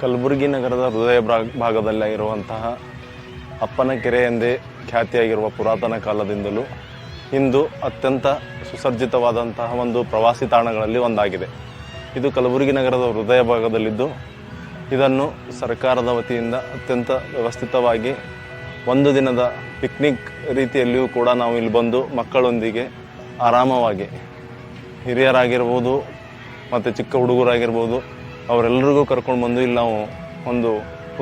ಕಲಬುರಗಿ ನಗರದ ಹೃದಯ ಭಾಗದಲ್ಲಿ ಇರುವಂತಹ ಅಪ್ಪನ ಕೆರೆ ಎಂದೇ ಖ್ಯಾತಿಯಾಗಿರುವ ಪುರಾತನ ಕಾಲದಿಂದಲೂ ಇಂದು ಅತ್ಯಂತ ಸುಸಜ್ಜಿತವಾದಂತಹ ಒಂದು ಪ್ರವಾಸಿ ತಾಣಗಳಲ್ಲಿ ಒಂದಾಗಿದೆ. ಇದು ಕಲಬುರಗಿ ನಗರದ ಹೃದಯ ಭಾಗದಲ್ಲಿದ್ದು, ಇದನ್ನು ಸರ್ಕಾರದ ವತಿಯಿಂದ ಅತ್ಯಂತ ವ್ಯವಸ್ಥಿತವಾಗಿ ಒಂದು ದಿನದ ಪಿಕ್ನಿಕ್ ರೀತಿಯಲ್ಲಿಯೂ ಕೂಡ ನಾವು ಇಲ್ಲಿ ಬಂದು ಮಕ್ಕಳೊಂದಿಗೆ ಆರಾಮವಾಗಿ ಹಿರಿಯರಾಗಿರ್ಬೋದು, ಮತ್ತು ಚಿಕ್ಕ ಹುಡುಗರಾಗಿರ್ಬೋದು ಅವರೆಲ್ಲರಿಗೂ ಕರ್ಕೊಂಡು ಬಂದು ಇಲ್ಲಿ ನಾವು ಒಂದು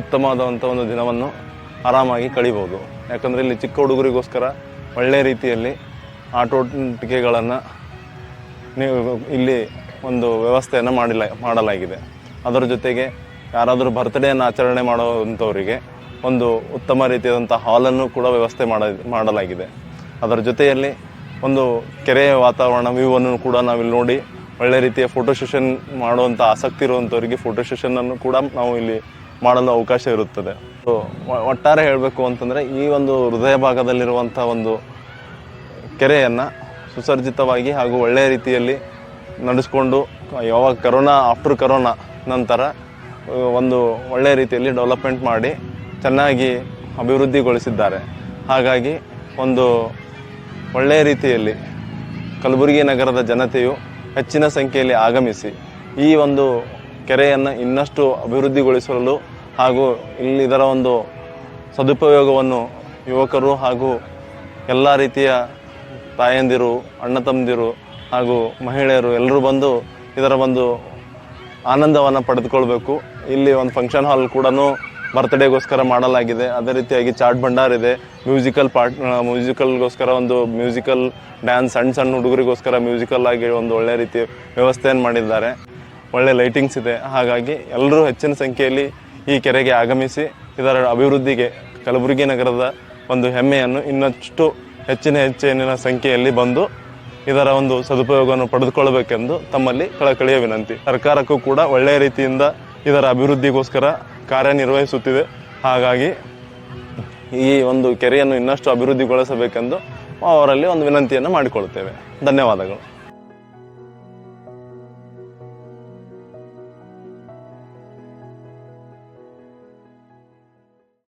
ಉತ್ತಮವಾದಂಥ ಒಂದು ದಿನವನ್ನು ಆರಾಮಾಗಿ ಕಳಿಬೋದು. ಯಾಕಂದರೆ ಇಲ್ಲಿ ಚಿಕ್ಕ ಹುಡುಗರಿಗೋಸ್ಕರ ಒಳ್ಳೆಯ ರೀತಿಯಲ್ಲಿ ಆಟೋಟಿಕೆಗಳನ್ನು ನೀವು ಇಲ್ಲಿ ಒಂದು ವ್ಯವಸ್ಥೆಯನ್ನು ಮಾಡಿಲ್ಲ, ಮಾಡಲಾಗಿದೆ. ಅದರ ಜೊತೆಗೆ ಯಾರಾದರೂ ಬರ್ತ್ಡೇಯನ್ನು ಆಚರಣೆ ಮಾಡುವಂಥವರಿಗೆ ಒಂದು ಉತ್ತಮ ರೀತಿಯಾದಂಥ ಹಾಲನ್ನು ಕೂಡ ವ್ಯವಸ್ಥೆ ಮಾಡ, ಮಾಡಲಾಗಿದೆ. ಅದರ ಜೊತೆಯಲ್ಲಿ ಒಂದು ಕೆರೆಯ ವಾತಾವರಣ, ವ್ಯೂವನ್ನು ಕೂಡ ನಾವಿಲ್ಲಿ ನೋಡಿ ಒಳ್ಳೆ ರೀತಿಯ ಫೋಟೋ ಸೆಷನ್ ಮಾಡುವಂಥ ಆಸಕ್ತಿ ಇರುವಂಥವರಿಗೆ ಫೋಟೋ ಸೆಷನನ್ನು ಕೂಡ ನಾವು ಇಲ್ಲಿ ಮಾಡಲು ಅವಕಾಶ ಇರುತ್ತದೆ. ಸೊ ಒಟ್ಟಾರೆ ಹೇಳಬೇಕು ಅಂತಂದರೆ ಈ ಒಂದು ಹೃದಯ ಭಾಗದಲ್ಲಿರುವಂಥ ಒಂದು ಕೆರೆಯನ್ನು ಸುಸರ್ಜಿತವಾಗಿ ಹಾಗೂ ಒಳ್ಳೆಯ ರೀತಿಯಲ್ಲಿ ನಡೆಸ್ಕೊಂಡು, ಯಾವಾಗ ಕರೋನಾ ಆಫ್ಟರ್ ಕರೋನಾ ನಂತರ ಒಂದು ಒಳ್ಳೆಯ ರೀತಿಯಲ್ಲಿ ಡೆವಲಪ್ಮೆಂಟ್ ಮಾಡಿ ಚೆನ್ನಾಗಿ ಅಭಿವೃದ್ಧಿಗೊಳಿಸಿದ್ದಾರೆ. ಹಾಗಾಗಿ ಒಂದು ಒಳ್ಳೆಯ ರೀತಿಯಲ್ಲಿ ಕಲಬುರಗಿ ನಗರದ ಜನತೆಯು ಹೆಚ್ಚಿನ ಸಂಖ್ಯೆಯಲ್ಲಿ ಆಗಮಿಸಿ ಈ ಒಂದು ಕೆರೆಯನ್ನು ಇನ್ನಷ್ಟು ಅಭಿವೃದ್ಧಿಗೊಳಿಸಲು ಹಾಗೂ ಇಲ್ಲಿ ಇದರ ಒಂದು ಸದುಪಯೋಗವನ್ನು ಯುವಕರು ಹಾಗೂ ಎಲ್ಲ ರೀತಿಯ ತಾಯಂದಿರು, ಅಣ್ಣ ತಮ್ಮಂದಿರು ಹಾಗೂ ಮಹಿಳೆಯರು ಎಲ್ಲರೂ ಬಂದು ಇದರ ಒಂದು ಆನಂದವನ್ನು ಪಡೆದುಕೊಳ್ಬೇಕು. ಇಲ್ಲಿ ಒಂದು ಫಂಕ್ಷನ್ ಹಾಲ್ ಕೂಡ ಬರ್ತ್ಡೇಗೋಸ್ಕರ ಮಾಡಲಾಗಿದೆ. ಅದೇ ರೀತಿಯಾಗಿ ಚಾಟ್ ಭಂಡಾರ್ ಇದೆ. ಮ್ಯೂಸಿಕಲ್ ಪಾರ್ಟ್ ಮ್ಯೂಸಿಕಲ್ಗೋಸ್ಕರ ಒಂದು ಮ್ಯೂಸಿಕಲ್ ಡ್ಯಾನ್ಸ್ ಸಣ್ಣ ಸಣ್ಣ ಹುಡುಗರಿಗೋಸ್ಕರ ಮ್ಯೂಸಿಕಲ್ ಆಗಿ ಒಂದು ಒಳ್ಳೆ ರೀತಿಯ ವ್ಯವಸ್ಥೆಯನ್ನು ಮಾಡಿದ್ದಾರೆ. ಒಳ್ಳೆ ಲೈಟಿಂಗ್ಸ್ ಇದೆ. ಹಾಗಾಗಿ ಎಲ್ಲರೂ ಹೆಚ್ಚಿನ ಸಂಖ್ಯೆಯಲ್ಲಿ ಈ ಕೆರೆಗೆ ಆಗಮಿಸಿ ಇದರ ಅಭಿವೃದ್ಧಿಗೆ ಕಲಬುರಗಿ ನಗರದ ಒಂದು ಹೆಮ್ಮೆಯನ್ನು ಇನ್ನಷ್ಟು ಹೆಚ್ಚಿನ ಹೆಚ್ಚಿನ ಸಂಖ್ಯೆಯಲ್ಲಿ ಬಂದು ಇದರ ಒಂದು ಸದುಪಯೋಗವನ್ನು ಪಡೆದುಕೊಳ್ಳಬೇಕೆಂದು ತಮ್ಮಲ್ಲಿ ಕಳಕಳಿಯ ವಿನಂತಿ. ಸರ್ಕಾರಕ್ಕೂ ಕೂಡ ಒಳ್ಳೆಯ ರೀತಿಯಿಂದ ಇದರ ಅಭಿವೃದ್ಧಿಗೋಸ್ಕರ ಕಾರ್ಯನಿರ್ವಹಿಸುತ್ತಿದೆ. ಹಾಗಾಗಿ ಈ ಒಂದು ಕೆರೆಯನ್ನು ಇನ್ನಷ್ಟು ಅಭಿವೃದ್ಧಿಗೊಳಿಸಬೇಕೆಂದು ಅವರಲ್ಲಿ ಒಂದು ವಿನಂತಿಯನ್ನು ಮಾಡಿಕೊಳ್ಳುತ್ತೇವೆ. ಧನ್ಯವಾದಗಳು.